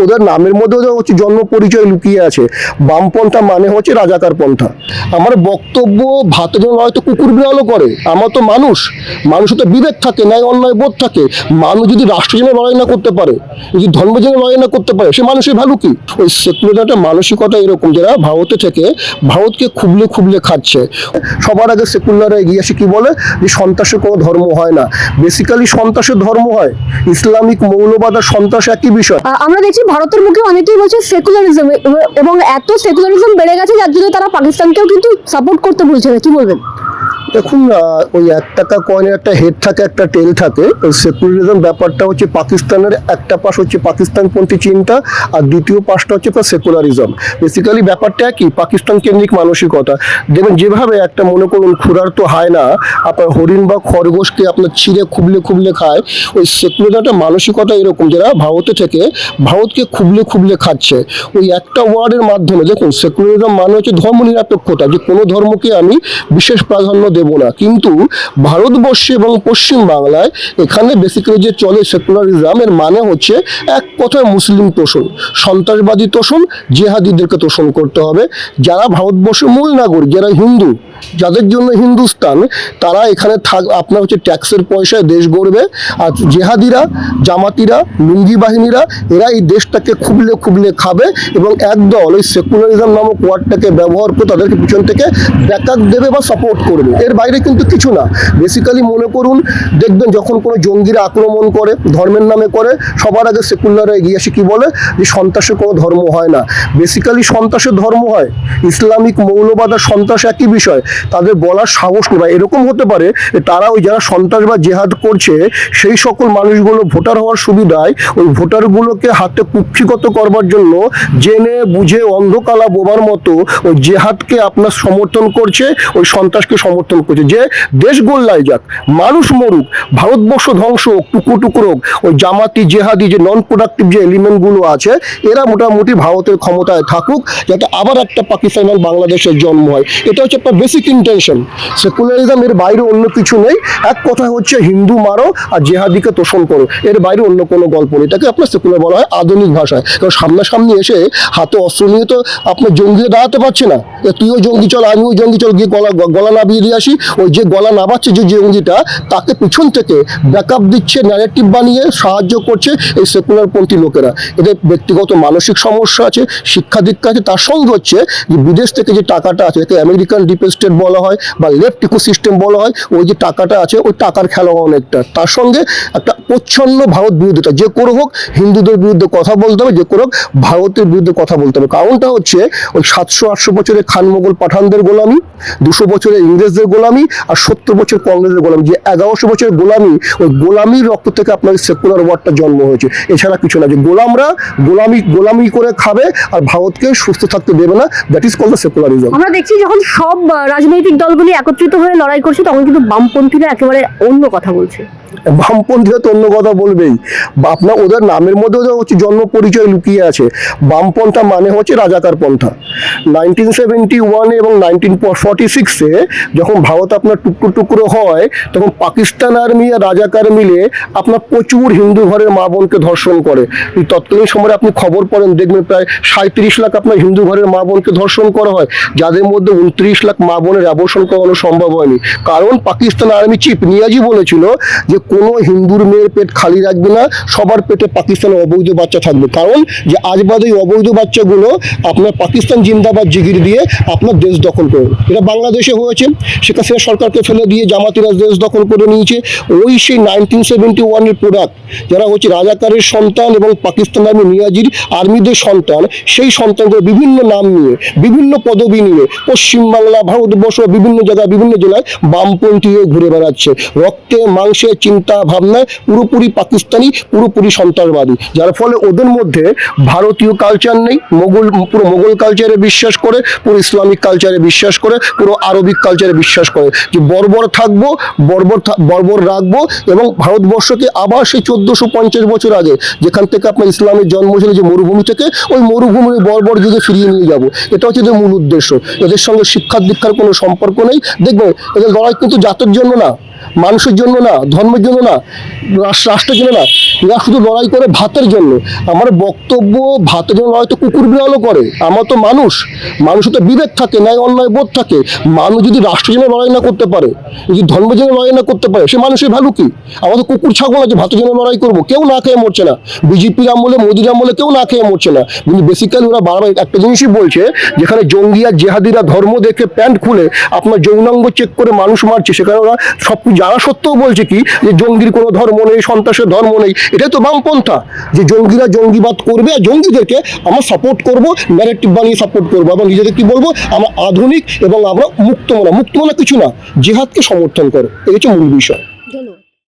ওদের নামের মধ্যে ওদের হচ্ছে জন্ম পরিচয় লুকিয়ে আছে। বামপন্থা মানে হচ্ছে রাজাকার পন্থা। আমার বক্তব্য জন্য হয়তো কুকুর বিড়ালও করে। আমার তো মানুষ। মানুষের তো বিবেক থাকে, ন্যায় অন্যায় বোধ থাকে। মানুষ যদি রাষ্ট্রের জন্য লড়াই না করতে পারে, যদি ধর্মের জন্য লড়াই না করতে পারে, সে মানুষের ভ্যালু কি? ওই সেকুলার মানসিকতা এরকম, যারা ভারতে থেকে ভারতকে খুবলে খুবলে খাচ্ছে। সবার আগে সেকুলাররা এগিয়ে আসে কি বলে? যে সন্ত্রাসের কোনো ধর্ম হয় না। বেসিক্যালি সন্ত্রাসের ধর্ম হয়। ইসলামিক মৌলবাদ আর সন্ত্রাস একই বিষয়। আমরা দেখছি ভারতের মুখে অনেকেই বলছে সেকুলারিজম এবং এত সেকুলারিজম বেড়ে গেছে যার জন্য তারা পাকিস্তানকেও কিন্তু সাপোর্ট করতে বলছে না। কি বলবেন? দেখুন ওই এক টাকা কয়েনের একটা হেড থাকে, একটা টেল থাকে সেকুলারিজম ব্যাপারটা হচ্ছে পাকিস্তানের একটা পাশ হচ্ছে পাকিস্তান পাকিস্তানপন্থী চিন্তা, আর দ্বিতীয় পাশটা হচ্ছে তার সেকুলারিজম বেসিক্যালি ব্যাপারটা কি পাকিস্তান কেন্দ্রিক মানসিকতা। দেখবেন যেভাবে একটা মনে করুন ক্ষুরার তো হয় না, আপনার হরিণ বা খরগোশকে আপনার ছিঁড়ে, খুবলে খুবলে খায়, ওই সেকুলার একটা মানসিকতা এরকম। যারা ভারতে থেকে ভারতকে খুবলে খুবলে খাচ্ছে, ওই একটা ওয়ার্ডের মাধ্যমে, দেখুন সেকুলারিজম মানে হচ্ছে ধর্ম নিরপেক্ষতা যে কোনো ধর্মকে আমি বিশেষ প্রাধান্য দেব না। কিন্তু ভারতবর্ষে এবং পশ্চিম বাংলায় এখানে বেসিক্যালি যে চলে সেকুলারিজম এর মানে হচ্ছে এক কথায় মুসলিম তোষণ, সন্ত্রাসবাদী তোষণ, জেহাদিদেরকে তোষণ করতে হবে। যারা ভারতবর্ষের মূল নাগরিক, যারা হিন্দু যাদের জন্য হিন্দুস্তান, তারা এখানে থাক, আপনার হচ্ছে ট্যাক্সের পয়সায় দেশ গড়বে, আর জেহাদিরা, জামাতিরা, লুঙ্গি বাহিনীরা, এরা এই দেশটাকে খুবলে খুবলে খাবে এবং একদল ওই সেকুলারিজম নামক ওয়ার্ডটাকে ব্যবহার করে তাদেরকে পিছন থেকে ব্যাকআপ দেবে বা সাপোর্ট করবে। এর বাইরে কিন্তু কিছু না। বেসিক্যালি মনে করুন, দেখবেন যখন কোনো জঙ্গিরা আক্রমণ করে, ধর্মের নামে করে, সবার আগে সেকুলাররা এগিয়ে আসে, কি বলে? যে সন্ত্রাসের কোনো ধর্ম হয় না। বেসিক্যালি সন্ত্রাসের ধর্ম হয়। ইসলামিক মৌলবাদ আর সন্ত্রাস একই বিষয়। তাদের বলার সাহস নেই। বা এরকম হতে পারে তারা ওই যারা সন্ত্রাস বা জেহাদ করছে, সেই সকল মানুষগুলো ভোটার হওয়ার সুবিধায় ওই ভোটারগুলোকে হাতে কুক্ষিগত করবার জন্য জেনে বুঝে অন্ধকালা বোবার মতো ওই জেহাদকে আপনার সমর্থন করছে, ওই সন্ত্রাসকে সমর্থন করছে। যে দেশ গোল্লায় যাক, মানুষ মরুক, ভারতবর্ষ ধ্বংস হোক, টুকরো টুকরো ওই জামাতি, জেহাদি, যে নন প্রোডাক্টিভ যে এলিমেন্টগুলো আছে, এরা মোটামুটি ভারতের ক্ষমতায় থাকুক, যাতে আবার একটা পাকিস্তান বাংলাদেশের জন্ম হয়। এটা হচ্ছে একটা বেসিক ইন্টেনশন সেকুলারিজম এর বাইরে অন্য কিছু নেই। এক কথা হচ্ছে হিন্দু মারো আর জেহাদিকে তোষণ করো। এর বাইরে অন্য কোনো গল্প নেই। এটাকে আপনার সেকুলার বলা হয় আধুনিক ভাষায়। কারণ সামনাসামনি এসে হাতে অস্ত্র নিয়ে তো আপনার জঙ্গি দাঁড়াতে পারছে না। তুইও জঙ্গি চল, আমিও জঙ্গি চল, গিয়ে গলা গলা নাবিয়ে দিয়ে আসি। ওই যে গলা নাবাচ্ছে যে জঙ্গিটা, তাকে পিছন থেকে ব্যাকআপ দিচ্ছে ন্যারেটিভ বানিয়ে সাহায্য করছে এই সেকুলারপন্থী লোকেরা। এদের ব্যক্তিগত মানসিক সমস্যা আছে, শিক্ষা দীক্ষা আছে। তার সঙ্গে হচ্ছে যে বিদেশ থেকে যে টাকাটা আছে, একে আমেরিকান ডিপ স্টেট বলা হয় বা লেফট ইকো সিস্টেম বলা হয়, ওই যে টাকাটা আছে, ওই টাকার খেলা অনেকটা। তার সঙ্গে একটা প্রচ্ছন্ন ভারত বিরোধিতা, যে করে হোক হিন্দুদের বিরুদ্ধে কথা বলতে হবে, যে করে হোক ভারতের বিরুদ্ধে কথা বলতে হবে। কারণটা হচ্ছে, ওই সাতশো আটশো বছরের খান মোগল পাঠানদের গোলামি, দুশো বছরের ইংরেজদের গোলামি, আর সত্তর বছর কংগ্রেসের গোলামি, যে এগারোশো বছরের গোলামি, ওই গোলামির রক্ত থেকে আপনার সেকুলার ওয়ার্ডটা জন্ম হয়েছে। এছাড়া কিছু না, যে গোলামরা গোলামি গোলামি করে খাবে, আর ভারতকে সুস্থ থাকতে দেবে না that is call the secularism আমরা দেখছি যখন সব রাজনৈতিক দলগুলি একত্রিত হয়ে লড়াই করছে তখন কিন্তু বামপন্থীরা একেবারে অন্য কথা বলছে। বামপন্থীরা তো অন্য কথা বলবেই। আপনার ওদের নামের মধ্যে ওদের হচ্ছে জন্ম পরিচয় লুকিয়ে আছে। বামপন্থা মানে হচ্ছে রাজাকার পন্থা। নাইনটিন সেভেন্টি ওয়ানে এবং নাইনটিন ফর্টি সিক্সে যখন ভারত আপনার টুকরো টুকরো হয়, তখন পাকিস্তান আর্মি আর রাজাকার মিলে আপনার প্রচুর হিন্দু ঘরের মা বোনকে ধর্ষণ করে। তৎকালীন সময়ে আপনি খবর পড়েন, দেখবেন প্রায় সাঁত্রিশ লাখ আপনার হিন্দু ঘরের মা বোনকে ধর্ষণ করা হয়। যাদের মধ্যে উনত্রিশ লাখ মা বোনের অ্যাবর্ষণ করানো সম্ভব হয়নি। কারণ পাকিস্তান আর্মি চিফ নিয়াজি বলেছিল যে কোনো হিন্দুর মেয়ের পেট খালি রাখবে না, সবার পেটে পাকিস্তানের অবৈধ বাচ্চা থাকবে। কারণ যে আজ বাদে এই অবৈধ বাচ্চাগুলো আপনার পাকিস্তান জিন্দাবাদ জিগির দিয়ে আপনার দেশ দখল করবে এটা বাংলাদেশে হয়েছে, শেখ হাসিনা সরকারকে ফেলে দিয়ে জামাতিরা দেশ দখল করে নিয়েছে। ওই সেই নাইনটিন সেভেন্টি ওয়ানের প্রোডাক্ট যারা হচ্ছে রাজাকারের সন্তান এবং পাকিস্তান আর্মি নিয়াজির আর্মিদের সন্তান, সেই সন্তানদের বিভিন্ন নাম নিয়ে, বিভিন্ন পদবি নিয়ে পশ্চিমবাংলা ভারতবর্ষ, বিভিন্ন জায়গায়, বিভিন্ন জেলায় বামপন্থী হয়ে ঘুরে বেড়াচ্ছে। রক্তে, মাংসে চিন্তা ভাবনায় পুরোপুরি পাকিস্তানি, পুরোপুরি সন্ত্রাসবাদী। যার ফলে ওদের মধ্যে ভারতীয় কালচার নেই, মোগল, পুরো মোগল কালচারে বিশ্বাস করে, পুরো ইসলামিক কালচারে বিশ্বাস করে, পুরো আরবিক কালচারে বিশ্বাস করে যে বর্বর থাকব, বর্বর বর্বর রাখব এবং ভারতবর্ষকে আবার সেই চোদ্দোশো পঞ্চাশ বছর আগে যেখান থেকে আপনার ইসলামের জন্ম ছিল যে মরুভূমি থেকে, ওই মরুভূমির বর্বর যুগে ফিরিয়ে নিয়ে যাব। এটা হচ্ছে এদের মূল উদ্দেশ্য। এদের সঙ্গে শিক্ষা দীক্ষার কোনো সম্পর্ক নেই। দেখবেন, এদের লড়াই কিন্তু জাতের জন্য না, মানুষের জন্য না, ধর্মের জন্য না রাষ্ট্রের জন্য না, এরা শুধু লড়াই করে ভাতের জন্য। আমার বক্তব্য ভাতের জন্য লড়াই তো কুকুর বিড়ালও করে। আমার তো মানুষ। মানুষের তো বিবেক থাকে, ন্যায় অন্যায় বোধ থাকে। মানুষ যদি রাষ্ট্রের জন্য লড়াই না করতে পারে, যদি ধর্মের জন্য লড়াই না করতে পারে, সে মানুষের ভ্যালু কি? আমাদের কুকুর, ছাগল আছে, ভাতের জন্য লড়াই করব। কেউ না খেয়ে মরছে না। বিজেপির আমলে, মোদির আমলে কেউ না খেয়ে মরছে না। কিন্তু বেসিক্যালি ওরা বারবার একটা জিনিসই বলছে, যেখানে জঙ্গি আর জেহাদিরা ধর্ম দেখে প্যান্ট খুলে আপনার যৌনাঙ্গ চেক করে মানুষ মারছে, সেখানে ওরা সব জানা সত্ত্বেও বলছে কি, যে জঙ্গির কোনো ধর্ম নেই, সন্ত্রাসের ধর্ম নেই, এটাই তো বামপন্থা। যে জঙ্গিরা জঙ্গিবাদ করবে আর জঙ্গিদেরকে আমরা সাপোর্ট করব ন্যারেটিভ বানিয়ে সাপোর্ট করব এবং নিজেদের কি বলব, আমরা আধুনিক এবং আমরা মুক্তমনা মুক্তমনা কিছু না, জেহাদকে সমর্থন করো এই হচ্ছে মূল বিষয়।